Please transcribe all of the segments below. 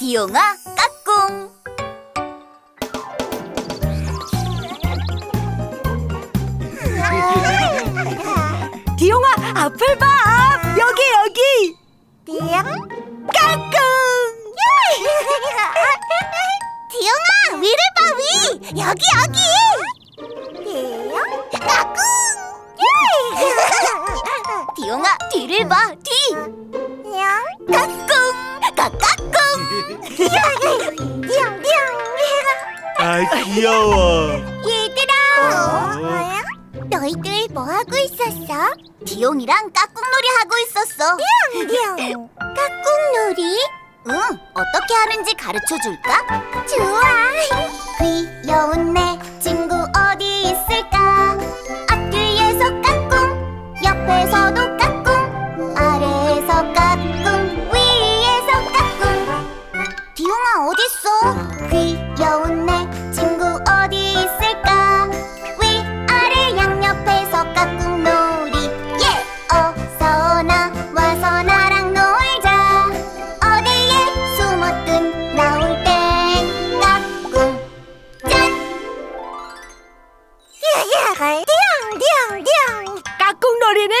디용아 까꿍 디용아 앞을 봐 앞. 여기 여기 까꿍 디용아 위를 봐 위! 여기 여기! 까꿍! 디용아 뒤를 봐 뒤! 귀여워. 얘들아 너희들 뭐 하고 있었어? 디용이랑 까꿍놀이 하고 있었어 까꿍놀이? 응 어떻게 하는지 가르쳐 줄까? 좋아 귀여운 내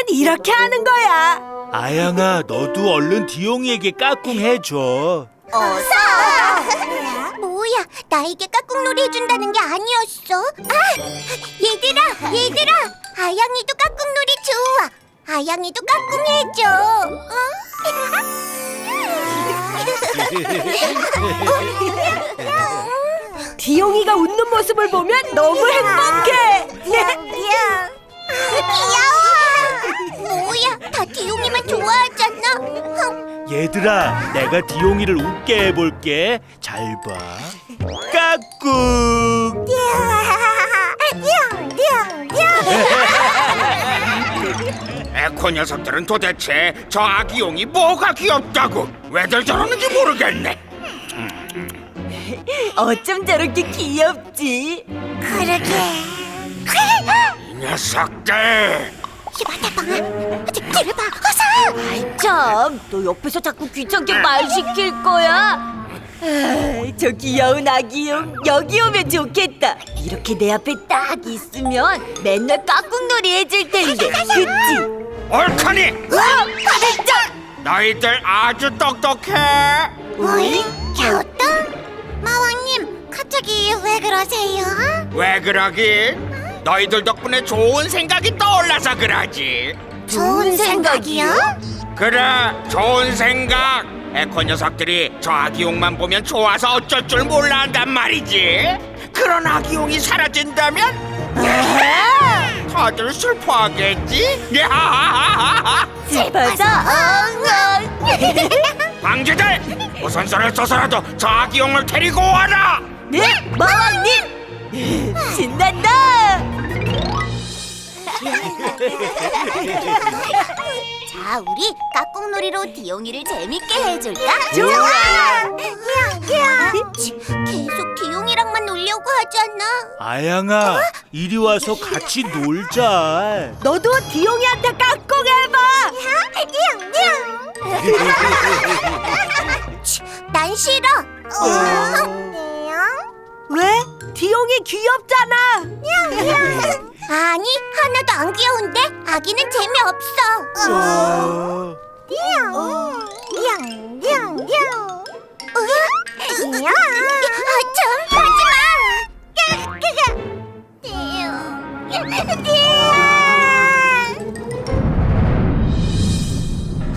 이렇게 하는 거야 아양아 너도 얼른 디용이에게 까꿍 해줘. 어서! 뭐야, 나에게 까꿍놀이 해준다는 게 아니었어? 아! 얘들아, 얘들아! 아양이도 까꿍놀이 좋아! 아양이도 까꿍 해줘! 디용이가 웃는 모습을 보면 너무 행복해 귀여워! 디용이만 좋아하잖아! 얘들아 내가 디용이를 웃게 해볼게. 잘 봐. 까꿍. 에코 녀석들은 도대체 저 아기용이 뭐가 귀엽다고 왜들 저러는지 모르겠네. 어쩜 저렇게 귀엽지 그러게. 이 녀석들. 이봐대방아, 뒤를 봐, 어서! 참너 옆에서 자꾸 귀찮게 말 시킬 거야 아, 저 귀여운 아기용 여기 오면 좋겠다 이렇게 내 앞에 딱 있으면 맨날 까꿍놀이 해줄 텐데 그치? 옳거니 으아! 가랬자! 너희들 아주 똑똑해. 뭐잉? 갸우뚱? 마왕님, 갑자기 왜 그러세요? 왜 그러긴? 너희들 덕분에 좋은 생각이 떠올라서 그러지. 좋은 생각이요? 그래, 좋은 생각. 에코 녀석들이 저 아기용만 보면 좋아서 어쩔 줄 몰라 한단 말이지. 그런 아기용이 사라진다면 다들 슬퍼하겠지. 슬퍼서 엉엉 방지들, 우선선을 써서라도 저 아기용을 데리고 와라. 네? 마왕님! 신난다! 자, 우리 까꿍놀이로 디용이를 재밌게 해줄까? 좋아! 치, 계속 디용이랑만 놀려고 하잖아. 아양아 이리 와서 같이 놀자. 너도 디용이한테 까꿍 해봐! 치, 난 싫어. 왜? 디용이 귀엽잖아! 아니, 하나도 안 귀여운데 아기는 재미없어. 어, 아, 좀 하지마.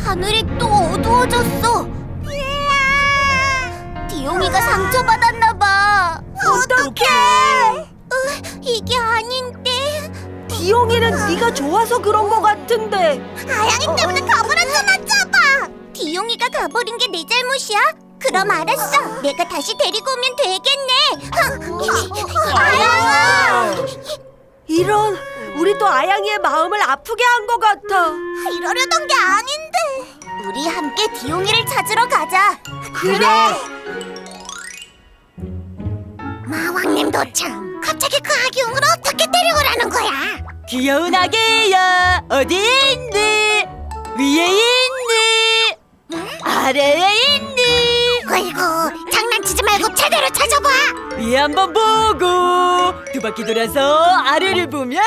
하늘이 또 어두워졌어. 디용이가 상처받았나 디용이는 네가 좋아서 그런 거 같은데 아양이 때문에 가버렸잖아, 짜봐. 디용이가 가버린 게 내 잘못이야? 그럼 알았어. 내가 다시 데리고 오면 되겠네. 아양아! 이런 우리도 아양이의 마음을 아프게 한것 같아 이러려던 게 아닌데. 우리 함께 디용이를 찾으러 가자. 그래 마왕님도 참. 갑자기 그 아기용을 어떻게 데려오라는 거야? 귀여운 아기야 어디 있니? 위에 있니? 아래에 있니? 아이고, 제대로 찾아봐. 위에 한번 보고 두 바퀴 돌아서 아래를 보면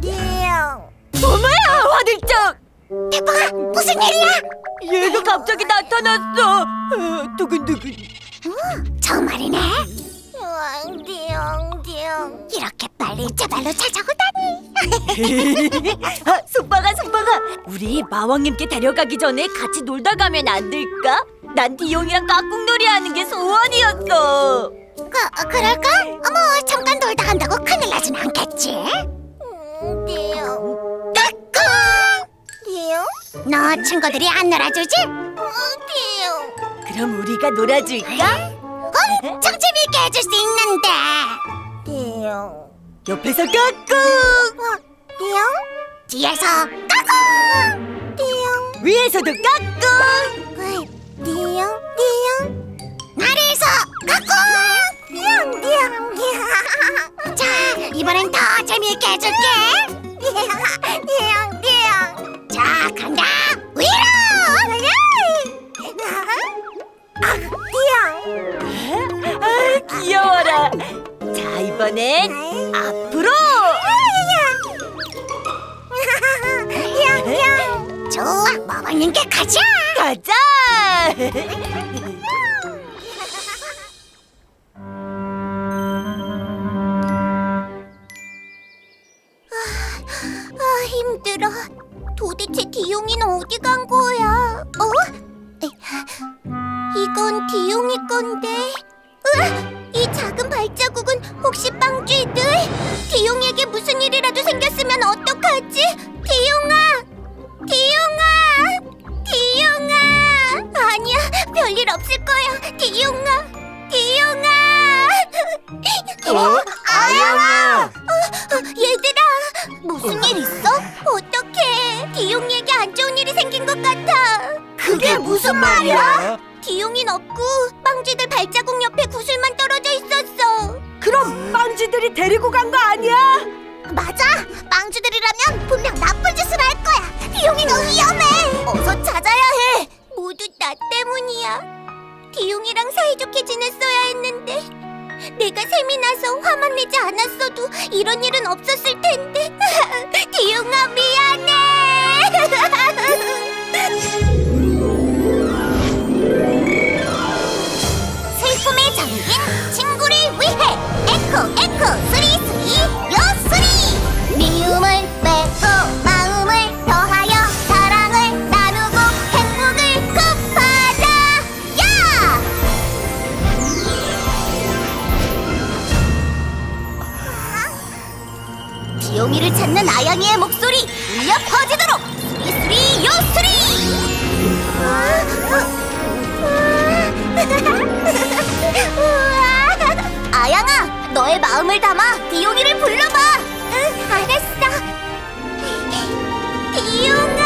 띠용. 어머야 화들짝 대빵아, 무슨 일이야? 얘가 갑자기 나타났어 어, 아, 손바가 손바가 우리 마왕님께 데려가기 전에 같이 놀다 가면 안 될까? 난 디용이랑 깍꿍놀이 하는 게 소원이었어 그, 그럴까? 어머, 잠깐 놀다 간다고 큰일 나진 않겠지? 띠용. 까꿍! 띠용? 너 친구들이 안 놀아주지? 띠용. 그럼 우리가 놀아줄까? 엄청 재밌게 해줄 수 있는데. 띠용. 옆에서 깍꿍 어, 띠용? 뒤에서 까꿍! 띠용. 위에서도 어이, 띠용, 띠용. 아래에서 까꿍! 띠용, 띠용, 띠용. 자, 이번엔 더 재미있게 해줄게. 띠용, 띠용, 띠용. 자, 간다. 위로! 아, 띠용. 아 귀여워라 자 이번엔 앞 좋아, 마마님께 가자. 가자 아 힘들어. 도대체 디용이는 어디 간 거야? 어? 에, 이건 디용이 건데. 이 작은 발자국은 혹시 빵쥐들? 디용에게 무슨 일이라도 생겼으면 어떡하지? 디용아! 디용아! 디용아! 아니야, 별일 없을 거야. 디용아! 디용아! 어? 아영아! 어, 얘들아 무슨 일 있어? 어떡해 디용이에게 안 좋은 일이 생긴 것 같아 그게 무슨 말이야? 디용이는 없고 빵쥐들 발자국 옆에 구슬만 떨어져 있었어 그럼 빵쥐들이 데리고 간 거 아니야? 맞아 빵쥐들이라면 분명 나쁜 짓을 할 거야 디용이가 위험해 어서 찾아야 해. 모두 나 때문이야. 디용이랑 사이좋게 지냈어야 했는데 내가 셈이 나서 화만 내지 않았어도 이런 일은 없었을 텐데. 디용아 미안해 용이를 찾는 아양이의 목소리 울려 퍼지도록 수리수리 요수리! 아양아 너의 마음을 담아 디용이를 불러봐. 응 알았어. 디용아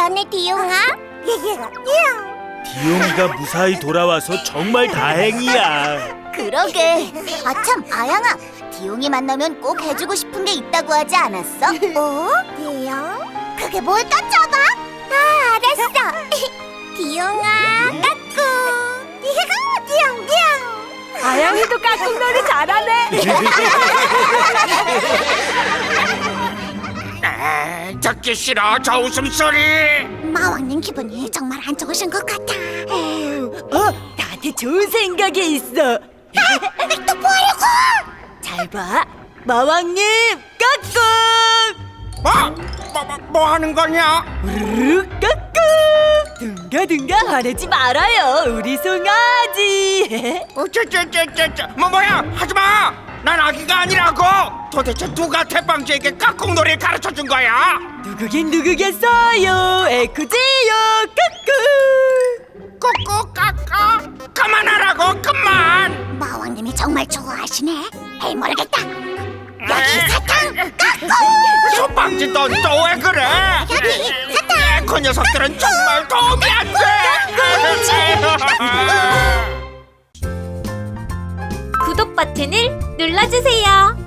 미안해 디용아. 디용 디용이가 무사히 돌아와서 정말 다행이야. 그러게. 아참, 아양아. 디용이 만나면 꼭 해주고 싶은 게 있다고 하지 않았어? 어? 디용? 그게 뭘까, 짜봐? 아, 알았어. 디용아, 까꿍. 까꿍 띠용띠용 아영이도 까꿍놀이 잘하네. 에, 듣기 싫어 저 웃음소리 마왕님 기분이 정말 안 좋으신 것 같아 어, 나한테 좋은 생각이 있어. 또 뭐하려고 잘 봐. 마왕님, 까꿍! 뭐? 뭐, 뭐, 뭐 하는 거냐? 우르르 까꿍! 둥가둥가 화내지 말아요, 우리 송아지. 어쩌쩌쩌쩌쩌 뭐 뭐야 하지마 난 아기가 아니라고! 도대체 누가 태빵지에게 깍꿍놀이를 가르쳐준 거야? 누구긴 누구겠어요, 에쿠지요, 까꿍! 꾹꾹 깍까 그만하라고 그만! 마왕님이 정말 좋아하시네. 에이 모르겠다. 여기 사탕 소빵지 넌 또 왜 그래? 여기 사탕 그 녀석들은 정말 도움이 안 돼 구독 버튼을 눌러주세요.